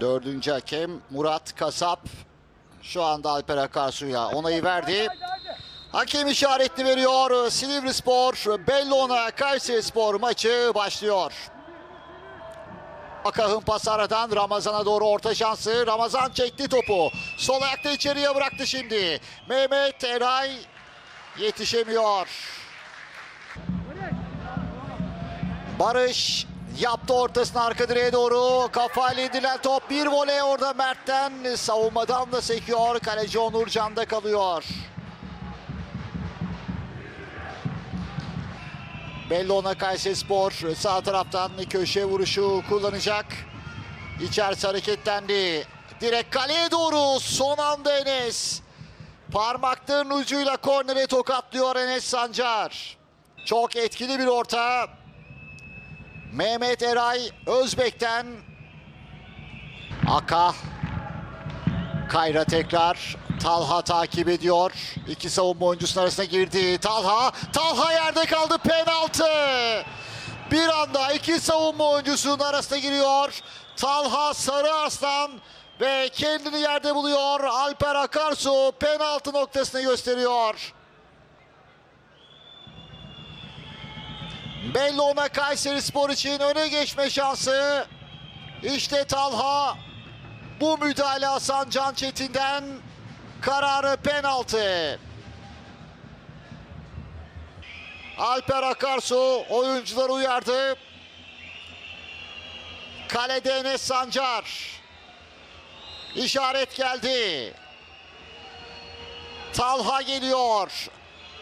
Dördüncü hakem Murat Kasap. Şu anda Alper Akarsu'ya onayı verdi. Hakem işaretini veriyor. Silivri Spor, Bellona Kayseri Spor maçı başlıyor. Akah'ın pas aradan Ramazan'a doğru orta şansı. Ramazan çekti topu. Sol ayakta içeriye bıraktı şimdi. Mehmet Eray yetişemiyor. Barış yaptı ortasını arka direğe doğru. Kafayla indiren top. Bir voley orada Mert'ten. Savunmadan da sekiyor. Kaleci Onur Can'da kalıyor. Bellona Kayserispor sağ taraftan köşe vuruşu kullanacak. İçerisi hareketlendi. Direkt kaleye doğru son anda Enes. Parmakların ucuyla kornere tokatlıyor Enes Sancar. Çok etkili bir orta. Mehmet Eray Özbek'ten Aka Kayra tekrar Talha takip ediyor. İki savunma oyuncusunun arasına girdi. Talha, Talha yerde kaldı penaltı. Bir anda iki savunma oyuncusunun arasına giriyor. Talha Sarı Arslan ve kendini yerde buluyor. Alper Akarsu penaltı noktasını gösteriyor. Bellona Kayseri Spor için öne geçme şansı. İşte Talha bu müdahale Hasan Can Çetin'den kararı penaltı. Alper Akarsu oyuncuları uyardı. Kalede Enes Sancar. İşaret geldi. Talha geliyor.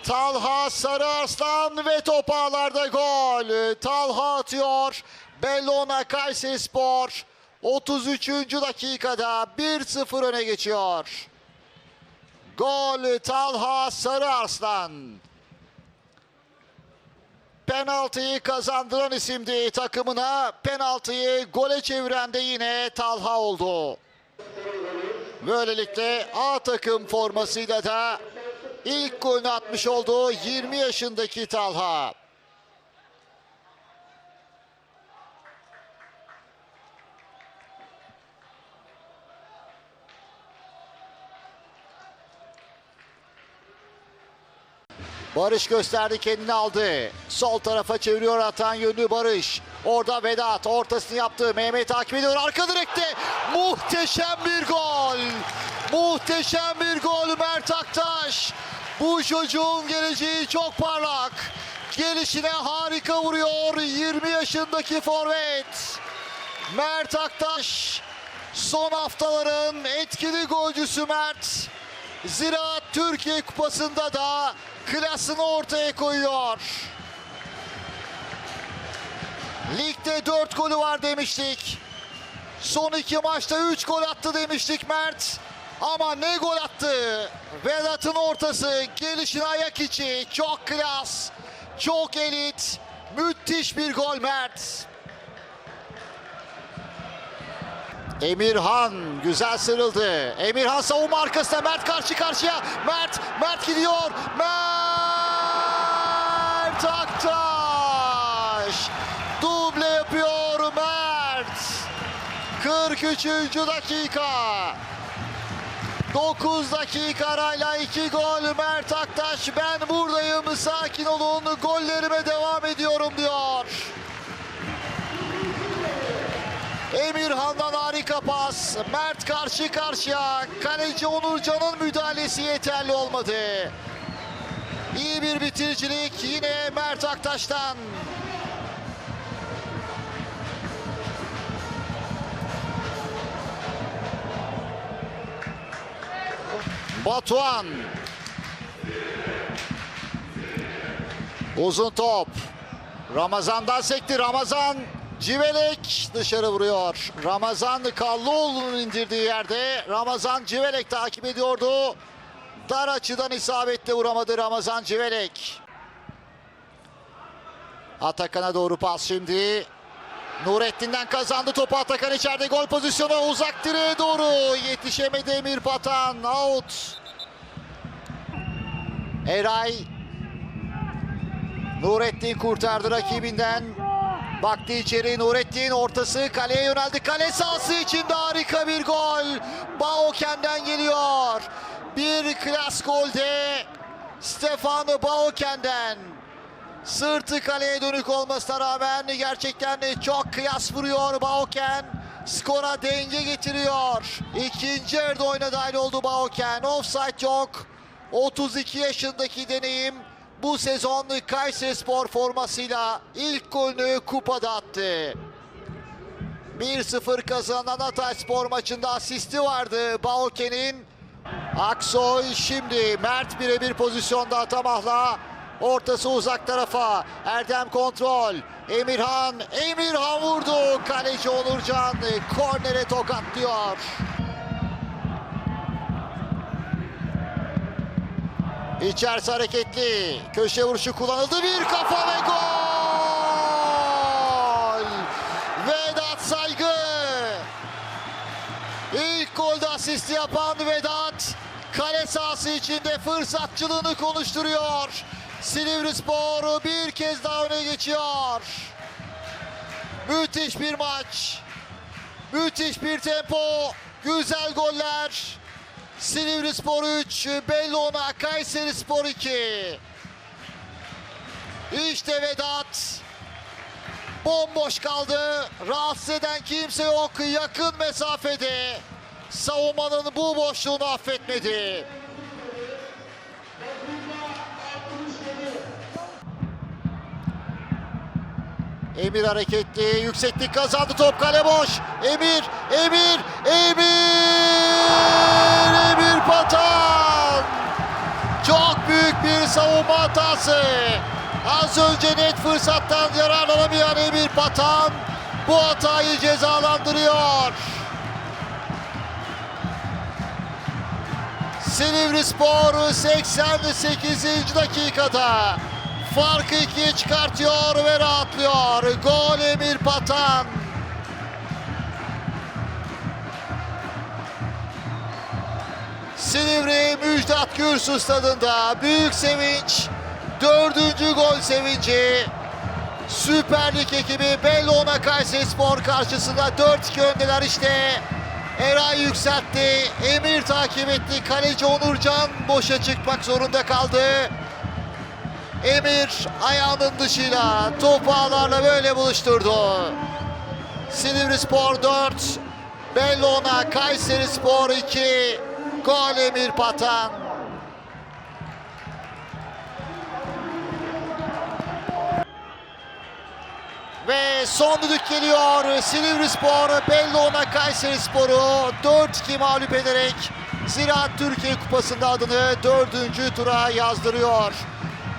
Talha Sarı Arslan ve top ağlarda gol. Talha atıyor. Bellona Kayseri Spor 33. dakikada 1-0 öne geçiyor. Gol Talha Sarı Arslan. Penaltıyı kazandıran isimdi takımına. Penaltıyı gole çeviren de yine Talha oldu. Böylelikle A takım formasıyla da ilk golünü atmış oldu 20 yaşındaki Talha. Barış gösterdi kendini aldı. Sol tarafa çeviriyor atan yönlü Barış. Orada Vedat ortasını yaptı. Mehmet takip ediyor arka direkte. Muhteşem bir gol. Muhteşem bir gol Mert Aktaş. Bu çocuğun geleceği çok parlak. Gelişine harika vuruyor 20 yaşındaki forvet. Mert Aktaş son haftaların etkili golcüsü Mert. Ziraat Türkiye Kupası'nda da klasını ortaya koyuyor. Ligde 4 golü var demiştik. Son iki maçta 3 gol attı demiştik Mert. Ama ne gol attı. Vedat'ın ortası, gelişine ayak içi. Çok klas, çok elit. Müthiş bir gol Mert. Emirhan güzel sarıldı. Emirhan savunma arkasında Mert karşı karşıya. Mert, Mert gidiyor. Mert Aktaş. Duble yapıyor Mert. 43. dakika. 9 dakika arayla 2 gol Mert Aktaş. Ben buradayım sakin olun gollerime devam ediyorum diyor. Emirhan'dan harika pas. Mert karşı karşıya. Kaleci Onurcan'ın müdahalesi yeterli olmadı. İyi bir bitiricilik yine Mert Aktaş'tan. Batuhan. Uzun top. Ramazan'dan sekti. Ramazan Civelek dışarı vuruyor. Ramazan Kallıoğlu'nun indirdiği yerde Ramazan Civelek takip ediyordu. Dar açıdan isabetle vuramadı Ramazan Civelek. Atakan'a doğru pas şimdi. Nurettin'den kazandı topu Atakan içeride gol pozisyonu uzak direğe doğru yetişemedi Emir Patan out. Eray Nurettin kurtardı rakibinden. Baktı içeri Nurettin ortası kaleye yöneldi. Kale sahası içinde harika bir gol. Baoken'den geliyor. Bir klas golde Stefano Baoken'den. Sırtı kaleye dönük olmasına rağmen gerçekten çok kıyas vuruyor Baoken. Skora denge getiriyor. İkinci yarıda oyuna dahil oldu Baoken. Offside yok. 32 yaşındaki deneyim bu sezon Kayseri Spor formasıyla ilk golünü kupada attı. 1-0 kazanan Hatay Spor maçında asisti vardı Baoken'in. Aksoy şimdi Mert birebir pozisyonda Atamah'la ortası uzak tarafa Erdem kontrol Emirhan Emirhan vurdu kaleci Onurcan kornere tokatlıyor. İçerisi hareketli. Köşe vuruşu kullanıldı. Bir kafa ve gol! Vedat Saygı. İlk golde asisti yapan Vedat kale sahası içinde fırsatçılığını konuşturuyor. Silivri Spor bir kez daha öne geçiyor. Müthiş bir maç. Müthiş bir tempo. Güzel goller. Silivri Spor 3, Bellona Kayseri Spor 2. İşte Vedat. Bomboş kaldı. Rahatsız eden kimse yok. Yakın mesafede. Savunmanın bu boşluğunu affetmedi. Emir hareketli, yükseklik kazandı, top kale boş. Emir, Emir, Emir, Emir Patan. Çok büyük bir savunma hatası. Az önce net fırsattan yararlanamayan Emir Patan bu hatayı cezalandırıyor. Silivri Spor 88. dakikada farkı ikiye çıkartıyor ve rahatlıyor. Gol Emir Patan. Silivri Müjdat Gürsü stadında büyük sevinç. Dördüncü gol sevinci. Süper Lig ekibi Bellona Kayseri Spor karşısında 4-2 öndeler işte. Eray yükseltti. Emir takip etti. Kaleci Onurcan boşa çıkmak zorunda kaldı. Emir ayağının dışıyla topu ağlarla böyle buluşturdu. Silivri Spor 4, Bellona Kayseri Spor 2, gol Emir Patan. Ve son düdük geliyor. Silivri Spor Bellona Kayseri Spor'u 4-2 mağlup ederek Ziraat Türkiye Kupası'nda adını dördüncü tura yazdırıyor.